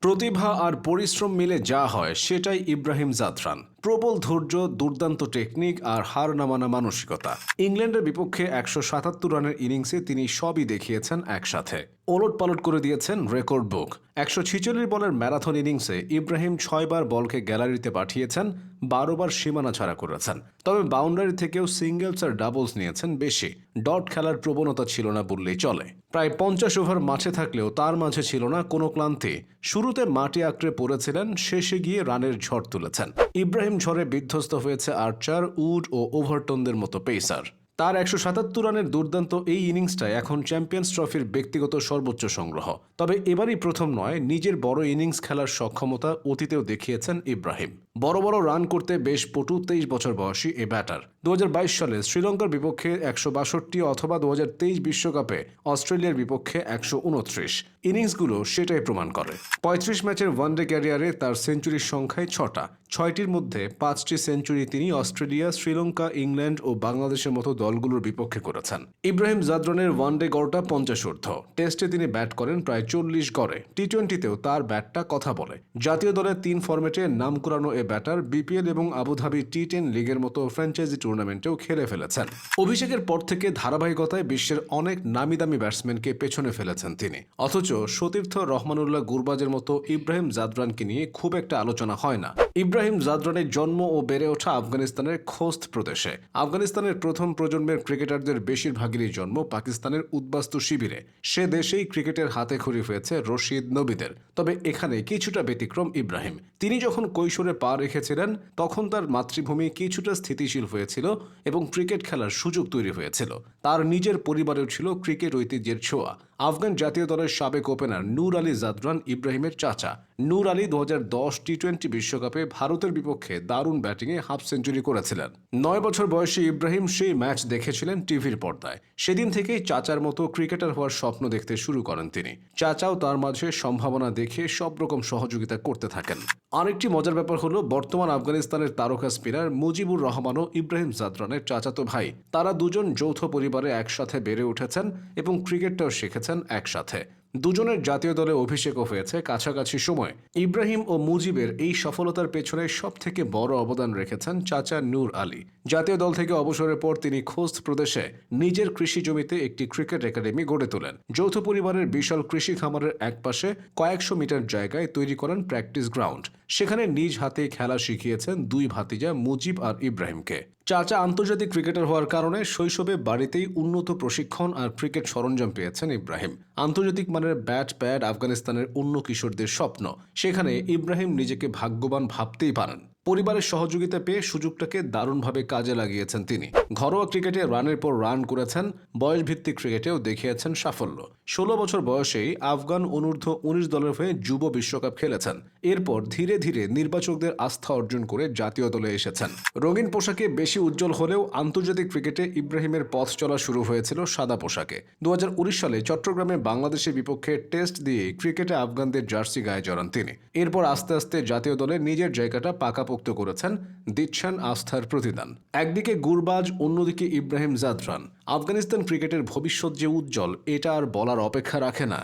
প্রতিভা আর পরিশ্রম মিলে যা হয়, সেটাই ইব্রাহিম জাদরান। প্রবল ধৈর্য, দুর্দান্ত টেকনিক আর হার নামানা মানসিকতা। ইংল্যান্ডের বিপক্ষে একশো সাতাত্তর রানের ইনিংসে তিনি সবই দেখিয়েছেন একসাথে। ওলট পালট করে দিয়েছেন রেকর্ড বুক। একশো ছিচল্লিশ বলের ম্যারাথন ইনিংসে ইব্রাহিম ছয়বার বলকে গ্যালারিতে পাঠিয়েছেন, বারোবার সীমানা ছাড়া করেছেন। তবে বাউন্ডারি থেকেও সিঙ্গেলস আর ডাবলস নিয়েছেন বেশি। ডট খেলার প্রবণতা ছিল না বললেই চলে। প্রায় পঞ্চাশ ওভার মাঠে থাকলেও তার মাঝে ছিল না কোনো ক্লান্তি। শুরুতে মাটি আঁকড়ে পড়েছিলেন, শেষে গিয়ে রানের ঝড় তুলেছেন। ইব্রাহিম ঝড়ে বিধ্বস্ত হয়েছে আর্চার, উড ও ওভারটনদের মতো পেসার। তার একশো সাতাত্তর রানের দুর্দান্ত এই ইনিংসটা এখন চ্যাম্পিয়ন্স ট্রফির ব্যক্তিগত সর্বোচ্চ সংগ্রহ। তবে এবারই প্রথম নয়, নিজের বড় ইনিংস খেলার সক্ষমতা অতীতেও দেখিয়েছেন ইব্রাহিম। বড় বড় রান করতে বেশ পটু তেইশ বছর বয়সী এ ব্যাটার। দুহাজার বাইশ সালে শ্রীলঙ্কার বিপক্ষে একশো বাষট্টি অথবা দু বিশ্বকাপে অস্ট্রেলিয়ার বিপক্ষে একশো উনত্রিশ। ইনিংসগুলো সেটাই প্রমাণ করে। পঁয়ত্রিশ ম্যাচের ওয়ানডে ক্যারিয়ারে তার সেঞ্চুরির সংখ্যায় ছটা। ছয়টির মধ্যে পাঁচটি সেঞ্চুরি তিনি অস্ট্রেলিয়া, শ্রীলঙ্কা, ইংল্যান্ড ও বাংলাদেশের মতো দলগুলোর বিপক্ষে করেছেন। ইব্রাহিম জাদরনের ওয়ানডে গড়টা পঞ্চাশ ঊর্ধ্ব টেস্টে তিনি ব্যাট করেন প্রায় চল্লিশ গড়ে। টি টোয়েন্টিতেও তার ব্যাটটা কথা বলে। জাতীয় দলের তিন ফরম্যাটে নাম করানো এ ব্যাটার বিপিএল এবং আবুধাবি টি টেন লিগের মতো ফ্র্যাঞ্চাইজি টুর্নামেন্টেও খেলে ফেলেছেন। অভিষেকের পর থেকে ধারাবাহিকতায় বিশ্বের অনেক নামি দামি ব্যাটসম্যানকে পেছনে ফেলেছেন তিনি। অথচ সতীর্থ রহমানুল্লাহ গুরবাজের মতো ইব্রাহিম জাদরানকে নিয়ে খুব একটা আলোচনা হয় না। ইব্রাহিম জাদরানের জন্ম ও বেড়ে ওঠা আফগানিস্তানের খোস্ত প্রদেশে। আফগানিস্তানের প্রথম প্রজন্মের ক্রিকেটারদের বেশিরভাগেরই জন্ম পাকিস্তানের উদ্বাস্তু শিবিরে। সে দেশেই ক্রিকেটের হাতে খড়ি হয়েছে রশিদ নবীদের। তবে এখানে কিছুটা ব্যতিক্রম ইব্রাহিম। তিনি যখন কৈশোরে পা রেখেছিলেন, তখন তার মাতৃভূমি কিছুটা স্থিতিশীল হয়েছিল এবং ক্রিকেট খেলার সুযোগ তৈরি হয়েছিল। তার নিজের পরিবারেও ছিল ক্রিকেট ঐতিহ্যের ছোঁয়া। আফগান জাতীয় দলের সাবেক ওপেনার নূর আলী জাদরান ইব্রাহিমের চাচা। নূর আলী দু টি টোয়েন্টি বিশ্বকাপে ভারতের বিপক্ষে দারুণ ব্যাটিংয়ে হাফ সেঞ্চুরি করেছিলেন। নয় বছর বয়সী ইব্রাহিম সেই ম্যাচ দেখেছিলেন টিভির পর্দায়। সেদিন থেকেই চাচার মতো ক্রিকেটার হওয়ার স্বপ্ন দেখতে শুরু করেন তিনি। চাচাও তার মাঝে সম্ভাবনা দেখে সব রকম সহযোগিতা করতে থাকেন। আরেকটি মজার ব্যাপার হলো, বর্তমান আফগানিস্তানের তারকা স্পিনার মুজিবুর রহমান ও ইব্রাহিম জাদরানের চাচাতো ভাই। তারা দুজন যৌথ পরিবারে একসাথে বেড়ে উঠেছেন এবং ক্রিকেটটাও শিখেছেন একসাথে। দুজনের জাতীয় দলে অভিষেকও হয়েছে কাছাকাছি সময়। ইব্রাহিম ও মুজিবের এই সফলতার পেছনে সব থেকে বড় অবদান রেখেছেন চাচা নূর আলী। জাতীয় দল থেকে অবসরের পর তিনি খোস্ত প্রদেশে নিজের কৃষি জমিতে একটি ক্রিকেট একাডেমি গড়ে তোলেন। যৌথ পরিবারের বিশাল কৃষি খামারের একপাশে কয়েকশো মিটার জায়গায় তৈরি করেন প্র্যাকটিস গ্রাউন্ড। সেখানে নিজ হাতে খেলা শিখিয়েছেন দুই ভাতিজা মুজিব আর ইব্রাহিমকে। চাচা আন্তর্জাতিক ক্রিকেটার হওয়ার কারণে শৈশবে বাড়িতেই উন্নত প্রশিক্ষণ আর ক্রিকেট সরঞ্জাম পেয়েছেন ইব্রাহিম। আন্তর্জাতিক মানের ব্যাট প্যাড আফগানিস্তানের অন্য কিশোরদের স্বপ্ন। সেখানে ইব্রাহিম নিজেকে ভাগ্যবান ভাবতেই পারেন। পরিবারের সহযোগিতা পেয়ে সুযোগটাকে দারুণভাবে কাজে লাগিয়েছেন তিনি। ঘরোয়া ক্রিকেটে রানের পর রান করেছেন, বয়সভিত্তিক ক্রিকেটেও দেখিয়েছেন সাফল্য। ষোলো বছর বয়সেই আফগান অনূর্ধ্ব উনিশ দলের হয়ে যুব বিশ্বকাপ খেলেছেন। এরপর ধীরে ধীরে নির্বাচকদের আস্থা অর্জন করে জাতীয় দলে এসেছেন। রঙিন পোশাকে বেশি উজ্জ্বল হলেও আন্তর্জাতিক ক্রিকেটে ইব্রাহিমের পথ চলা শুরু হয়েছিল সাদা পোশাকে। দু হাজার উনিশ সালে চট্টগ্রামে বাংলাদেশের বিপক্ষে টেস্ট দিয়ে ক্রিকেটে আফগানদের জার্সি গায়ে জড়ান তিনি। এরপর আস্তে আস্তে জাতীয় দলে নিজের জায়গাটা পাকাপোক্ত করেছেন দিচ্ছেন আস্থার প্রতিদান। একদিকে গুরবাজ, অন্যদিকে ইব্রাহিম জাদরান। আফগানিস্তান ক্রিকেটের ভবিষ্যৎ যে উজ্জ্বল, এটা আর বলার অপেক্ষা রাখে না।